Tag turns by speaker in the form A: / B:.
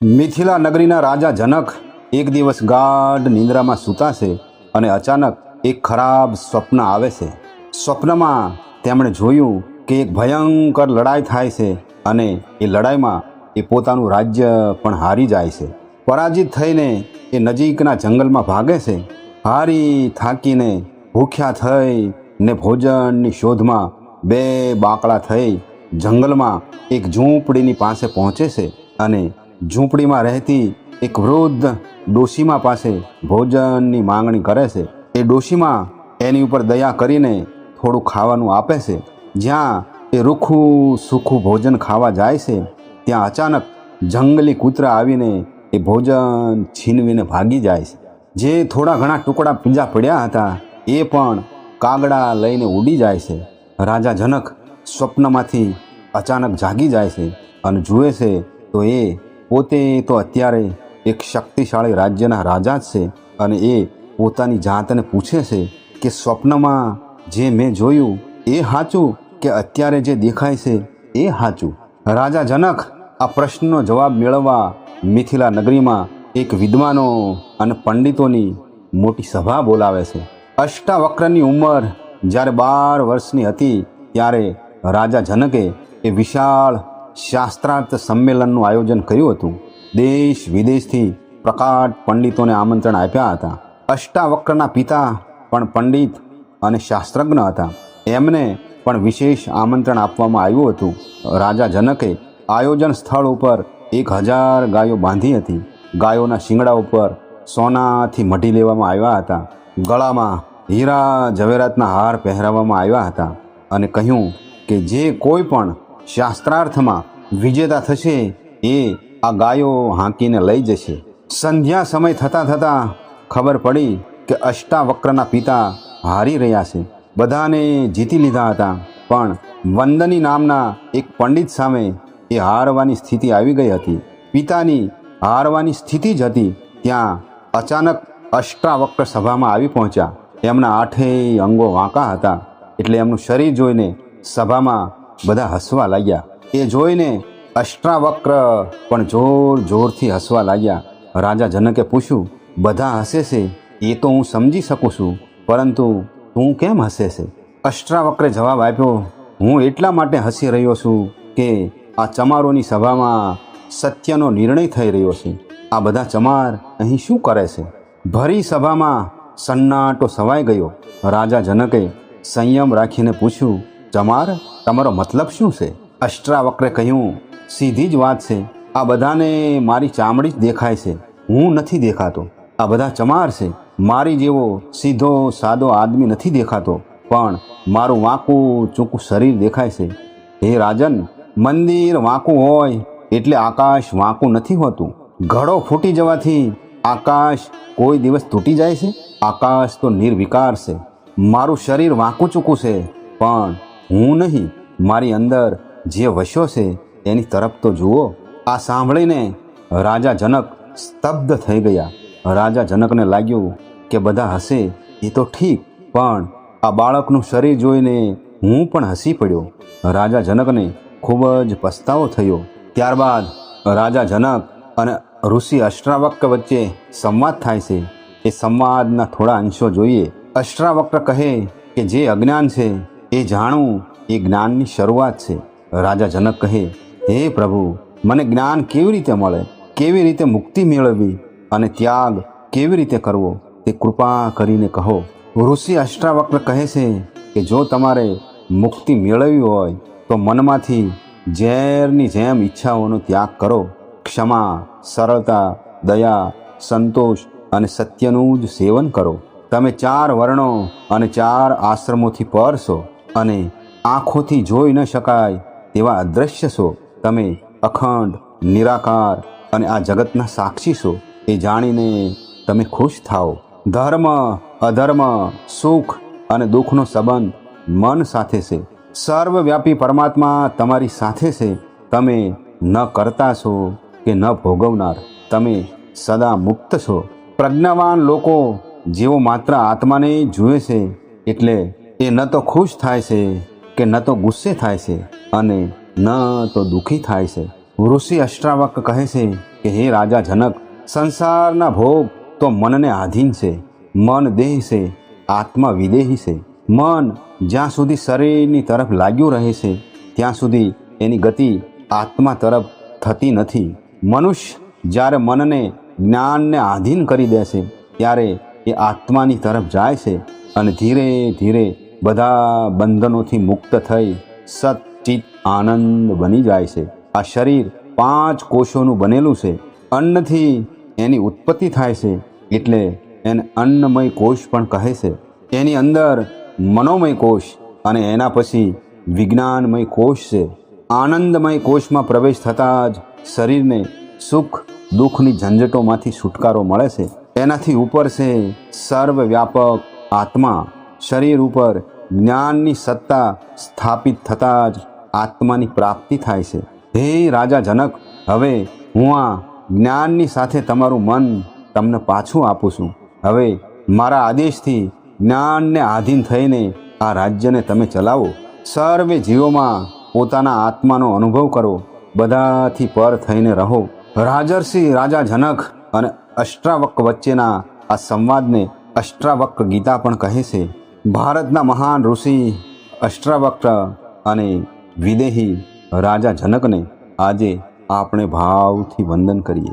A: મિથિલા નગરીના રાજા જનક એક દિવસ ગાઢ નિંદ્રામાં સૂતા છે અને અચાનક એક ખરાબ સ્વપ્ન આવે છે સ્વપ્નમાં તેમણે જોયું કે એક ભયંકર લડાઈ થાય છે અને એ લડાઈમાં એ પોતાનું રાજ્ય પણ હારી જાય છે. પરાજિત થઈને એ નજીકના જંગલમાં ભાગે છે. હારી થાકીને ભૂખ્યા થઈ ને ભોજનની શોધમાં બે બાકડા થઈ જંગલમાં એક ઝૂંપડીની પાસે પહોંચે છે અને ઝૂંપડીમાં રહેતી એક વૃદ્ધ ડોશીમા પાસે ભોજનની માંગણી કરે છે. એ ડોશીમા એની ઉપર દયા કરીને થોડું ખાવાનું આપે છે. જ્યાં એ રૂખું સૂખું ભોજન ખાવા જાય છે, ત્યાં અચાનક જંગલી કૂતરા આવીને એ ભોજન છીનવીને ભાગી જાય છે. જે થોડા ઘણા ટુકડા પીંજા પડ્યા હતા, એ પણ કાગડા લઈને ઉડી જાય છે. રાજા જનક સ્વપ્નમાંથી અચાનક જાગી જાય છે અને જુએ છે તો એ પોતે તો અત્યારે એક શક્તિશાળી રાજ્યના રાજા જ છે અને એ પોતાની જાતને પૂછે છે કે સ્વપ્નમાં જે મેં જોયું એ સાચું કે અત્યારે જે દેખાય છે એ સાચું? રાજા જનક, આ પ્રશ્નનો જવાબ મેળવવા મિથિલા નગરીમાં એક વિદ્વાનો અને પંડિતોની મોટી સભા બોલાવે છે. અષ્ટાવક્રની ઉંમર જ્યારે બાર વર્ષની હતી ત્યારે રાજા જનકે એ વિશાળ શાસ્ત્રાર્થ સંમેલનનું આયોજન કર્યું હતું. દેશ વિદેશથી પ્રકાટ પંડિતોને આમંત્રણ આપ્યા હતા. અષ્ટાવક્રના પિતા પણ પંડિત અને શાસ્ત્રજ્ઞ હતા. એમને પણ વિશેષ આમંત્રણ આપવામાં આવ્યું હતું. રાજા જનકે આયોજન સ્થળ ઉપર એક હજાર ગાયો બાંધી હતી. ગાયોના શિંગડા ઉપર સોનાથી મઢી લેવામાં આવ્યા હતા. ગળામાં હીરા ઝવેરાતના હાર પહેરાવવામાં આવ્યા હતા અને કહ્યું કે જે કોઈ પણ શાસ્ત્રાર્થમાં વિજેતા થશે એ આ ગાયો હાંકીને લઈ જશે. સંધ્યા સમય થતાં થતાં ખબર પડી કે અષ્ટાવક્રના પિતા હારી રહ્યા છે. બધાને જીતી લીધા હતા, પણ વંદની નામના એક પંડિત સામે એ હારવાની સ્થિતિ આવી ગઈ હતી. પિતાની હારવાની સ્થિતિ જ હતી, ત્યાં અચાનક અષ્ટાવક્ર સભામાં આવી પહોંચ્યા. એમના આઠેય અંગો વાંકા હતા, એટલે એમનું શરીર જોઈને સભામાં બધા હસવા લાગ્યા. એ જોઈને અષ્ટાવક્ર પણ જોર જોરથી હસવા લાગ્યા. રાજા જનકે પૂછ્યું, બધા હસે છે એ તો હું સમજી શકું છું, પરંતુ તું કેમ હસે છે અષ્ટાવક્રે જવાબ આપ્યો, હું એટલા માટે હસી રહ્યો છું કે આ ચમારોની સભામાં સત્યનો નિર્ણય થઈ રહ્યો છે. આ બધા ચમાર અહીં શું કરે છે? ભરી સભામાં સન્નાટો સવાઈ ગયો. રાજા જનકે સંયમ રાખીને પૂછ્યું ચમાર, તમારો મતલબ શું છે? અષ્ટાવક્રે કહ્યું, સીધી જ વાત છે. આ બધાને મારી ચામડી જ દેખાય છે. હું નથી દેખાતો. આ બધા ચમાર છે. મારી જેવો સીધો સાદો આદમી નથી દેખાતો. પણ મારું વાંકું ચૂંકું શરીર દેખાય છે. હે રાજન, મંદિર વાંકું હોય એટલે આકાશ વાંકું નથી હોતું. ઘડો ફૂટી જવાથી આકાશ કોઈ દિવસ તૂટી જાય છે? આકાશ તો નિર્વિકાર છે. મારું શરીર વાંકું ચૂકું છે. પણ હું નહીં, મારી અંદર જે વસ્યો છે એની તરફ તો જુઓ. આ સાંભળીને રાજા જનક સ્તબ્ધ થઈ ગયા. રાજા જનકને લાગ્યું કે બધા હસે એ તો ઠીક, પણ આ બાળકનું શરીર જોઈને હું પણ હસી પડ્યો. રાજા જનકને ખૂબ જ પસ્તાવો થયો. ત્યારબાદ રાજા જનક અને ઋષિ અષ્ટાવક્ર વચ્ચે સંવાદ થાય છે. એ સંવાદના થોડા અંશો જોઈએ. અષ્ટાવક્ર કહે કે જે અજ્ઞાન છે એ જાણવું એ જ્ઞાનની શરૂઆત છે. રાજા જનક કહે, હે પ્રભુ, મને જ્ઞાન કેવી રીતે મળે? કેવી રીતે મુક્તિ મેળવવી? અને ત્યાગ કેવી રીતે કરવો? તે કૃપા કરીને કહો. ઋષિ અષ્ટાવક્ર કહે છે કે, જો તમારે મુક્તિ મેળવવી હોય, તો મનમાંથી ઝેરની જેમ ઈચ્છાઓનો ત્યાગ કરો. ક્ષમા, સરળતા, દયા, સંતોષ અને સત્યનું જ સેવન કરો. તમે ચાર વર્ણો અને ચાર આશ્રમોથી પર અને આંખોથી જોઈ ન શકાય તેવા અદૃશ્ય છો. તમે અખંડ, નિરાકાર અને આ જગતના સાક્ષી છો. એ જાણીને તમે ખુશ થાઓ. ધર્મ, અધર્મ, સુખ અને દુઃખનો સંબંધ મન સાથે છે. સર્વવ્યાપી પરમાત્મા તમારી સાથે છે. તમે ન કરતા છો કે ન ભોગવનાર. તમે સદા મુક્ત છો. પ્રજ્ઞાવાન લોકો જેઓ માત્ર આત્માને જુએ છે એટલે એ ન તો ખુશ થાય છે કે ન તો ગુસ્સે થાય છે અને ન તો દુઃખી થાય છે. ઋષિ અષ્ટાવક કહે છે કે, હે રાજા જનક, સંસારના ભોગ તો મનને આધીન છે. મન દેહ છે, આત્મા વિદેહી છે. મન જ્યાં સુધી શરીરની તરફ લાગ્યું રહે છે, ત્યાં સુધી એની ગતિ આત્મા તરફ થતી નથી. મનુષ્ય જ્યારે મનને જ્ઞાનને આધીન કરી દે છે, ત્યારે એ આત્માની તરફ જાય છે અને ધીરે ધીરે બધા બંધનોથી મુક્ત થઈ સચિત આનંદ બની જાય છે. આ શરીર પાંચ કોષોનું બનેલું છે. અન્નથી એની ઉત્પત્તિ થાય છે એટલે એને અન્નમય કોષ પણ કહે છે. એની અંદર મનોમય કોષ અને એના પછી વિજ્ઞાનમય કોષ છે. આનંદમય કોષમાં પ્રવેશ થતાં જ શરીરને સુખ દુઃખની ઝંઝટોમાંથી છુટકારો મળે છે. એનાથી ઉપર છે સર્વવ્યાપક આત્મા. શરીર ઉપર જ્ઞાનની સત્તા સ્થાપિત થતાં જ આત્માની પ્રાપ્તિ થાય છે. હે રાજા જનક, હવે હું આ જ્ઞાનની સાથે તમારું મન તમને પાછું આપું છું. હવે મારા આદેશથી જ્ઞાનને આધીન થઈને આ રાજ્યને તમે ચલાવો. સર્વે જીવોમાં પોતાના આત્માનો અનુભવ કરો. બધાથી પર થઈને રહો. રાજર્ષિ રાજા જનક અને અષ્ટ્રાવક વચ્ચેના આ સંવાદને અષ્ટાવક્ર ગીતા પણ કહે છે. ભારતના મહાન ઋષિ અષ્ટાવક્ર અને વિદેહી રાજા જનકને આજે આપણે ભાવથી વંદન કરીએ.